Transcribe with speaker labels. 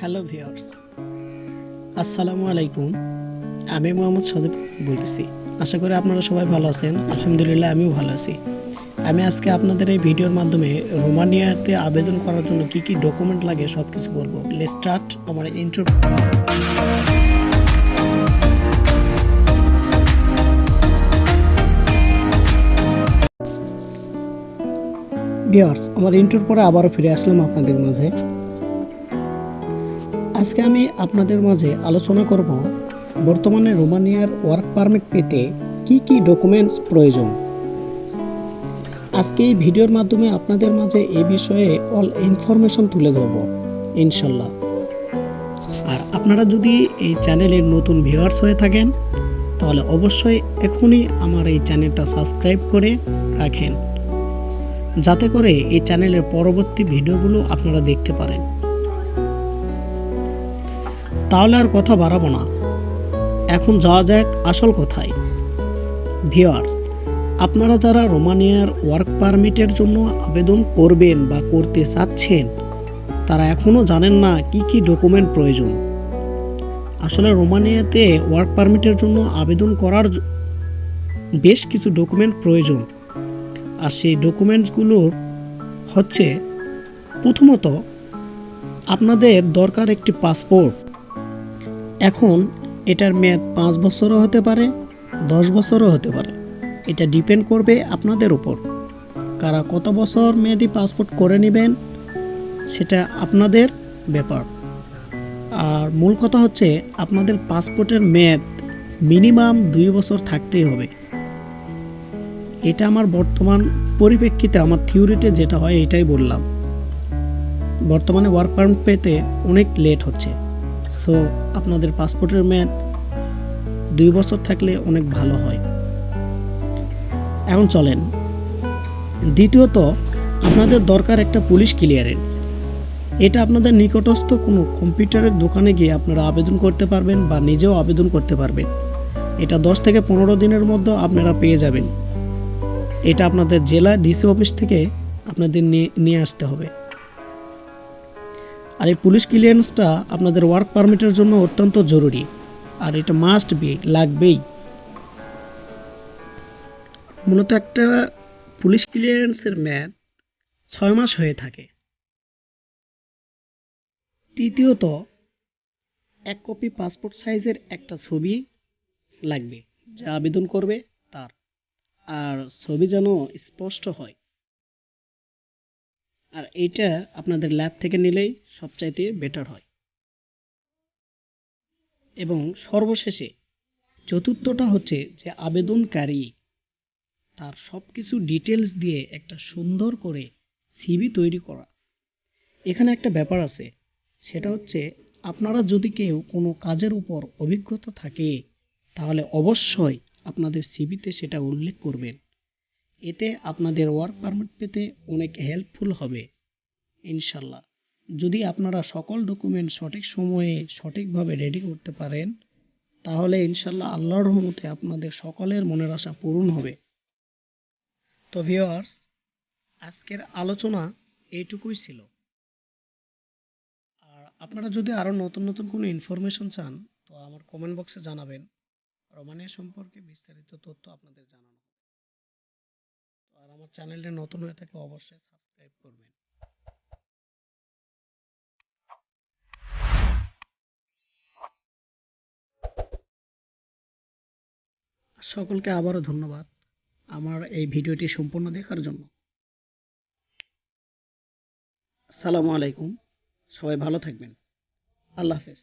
Speaker 1: Hello viewers আসসালামু আলাইকুম আমি মোহাম্মদ সজীব বলতেছি। আশা করি আপনারা সবাই ভালো আছেন। আলহামদুলিল্লাহ, আমিও ভালো আছি। আমি আজকে আপনাদের এই ভিডিওর মাধ্যমে রোমানিয়াতে আবেদন করার জন্য কি কি ডকুমেন্ট লাগে সব কিছু বলব। লেট স্টার্ট আমার ইন্টার ভিউয়ার্স আমার ইন্টার পরে আবারও ফিরে আসলাম আপনাদের মাঝে। আজকে আমি আপনাদের মাঝে আলোচনা করব বর্তমানে রোমানিয়ার ওয়ার্ক পারমিট পেতে কি কি ডকুমেন্টস প্রয়োজন। আজকে এই ভিডিওর মাধ্যমে আপনাদের মাঝে এই বিষয়ে অল ইনফরমেশন তুলে ধরব, ইনশাল্লাহ। আর আপনারা যদি এই চ্যানেলের নতুন ভিউয়ার্স হয়ে থাকেন, তাহলে অবশ্যই এখনই আমার এই চ্যানেলটা সাবস্ক্রাইব করে রাখেন। যাতে করে এই চ্যানেলের পরবর্তী ভিডিওগুলো আপনারা দেখতে পারেন। তাহলে আর কথা বাড়াবো না। এখন যাওয়া যাক আসল কথায়। ভিওয়ার্স আপনারা যারা রোমানিয়ার ওয়ার্ক পারমিটের জন্য আবেদন করবেন বা করতে চাচ্ছেন, তারা এখনও জানেন না কি কি ডকুমেন্ট প্রয়োজন। আসলে রোমানিয়াতে ওয়ার্ক পারমিটের জন্য আবেদন করার বেশ কিছু ডকুমেন্ট প্রয়োজন। আর সেই ডকুমেন্টসগুলোর হচ্ছে, প্রথমত, আপনাদের দরকার একটি পাসপোর্ট এখন এটার মেয়াদ পাঁচ বছরও হতে পারে, দশ বছরও হতে পারে। এটা ডিপেন্ড করবে আপনাদের উপর। কারা কত বছর মেয়াদি পাসপোর্ট করে নেবেন, সেটা আপনাদের ব্যাপার। আর মূল কথা হচ্ছে, আপনাদের পাসপোর্টের মেয়াদ মিনিমাম দুই বছর থাকতেই হবে। এটা আমার বর্তমান পরিপ্রেক্ষিতে, আমার থিওরিতে যেটা হয়, এটাই বললাম। বর্তমানে ওয়ার্ক পারমিট পেতে অনেক লেট হচ্ছে। সো আপনাদের পাসপোর্টের মেয়াদ দুই বছর থাকলে অনেক ভালো হয়। এখন চলেন। দ্বিতীয়ত, আপনাদের দরকার একটা পুলিশ ক্লিয়ারেন্স এটা আপনাদের নিকটস্থ কোনো কম্পিউটারের দোকানে গিয়ে আপনারা আবেদন করতে পারবেন বা নিজেও আবেদন করতে পারবেন। এটা দশ থেকে পনেরো দিনের মধ্যে আপনারা পেয়ে যাবেন। এটা আপনাদের জেলা ডিসি অফিস থেকে আপনাদের নিয়ে নিয়ে আসতে হবে। আর এই পুলিশ ক্লিয়ারেন্সটা আপনাদের ওয়ার্ক পারমিটের জন্য অত্যন্ত জরুরি। আর এটা মাস্ট বি লাগবেই। মূলত একটা পুলিশ ক্লিয়ারেন্সের মেয়াদ ছয় মাস হয়ে থাকে। তৃতীয়ত, এক কপি পাসপোর্ট সাইজের একটা ছবি লাগবে। যা আবেদন করবে তার। আর ছবি যেন স্পষ্ট হয়। আর এইটা আপনাদের ল্যাব থেকে নিলেই সবচাইতে বেটার হয়। এবং সর্বশেষে চতুর্থটা হচ্ছে যে আবেদনকারী তার সব কিছু ডিটেলস দিয়ে একটা সুন্দর করে সিবি তৈরি করা। এখানে একটা ব্যাপার আছে, সেটা হচ্ছে আপনারা যদি কেউ কোনো কাজের উপর অভিজ্ঞতা থাকে, তাহলে অবশ্যই আপনাদের সিবিতে সেটা উল্লেখ করবেন। এতে আপনাদের ওয়ার্ক পারমিট পেতে অনেক হেল্পফুল হবে, ইনশাল্লাহ। যদি আপনারা সকল ডকুমেন্ট সঠিক সময়ে সঠিকভাবে রেডি করতে পারেন, তাহলে ইনশাল্লাহ আল্লাহর রহমতে আপনাদের সকলের মনের আশা পূরণ হবে। তো ভিওয়ার্স আজকের আলোচনা এইটুকুই ছিল। আর আপনারা যদি আরও নতুন নতুন কোনো ইনফরমেশন চান, তো আমার কমেন্ট বক্সে জানাবেন। রোমানিয়া সম্পর্কে বিস্তারিত তথ্য আপনাদের জানানো আমার চ্যানেলটি নতুন হয়ে থাকলে অবশ্যই সাবস্ক্রাইব করবেন। সকলকে আবারও ধন্যবাদ আমার এই ভিডিওটি সম্পূর্ণ দেখার জন্য। আসসালামু আলাইকুম, সবাই ভালো থাকবেন। আল্লাহ হাফেজ।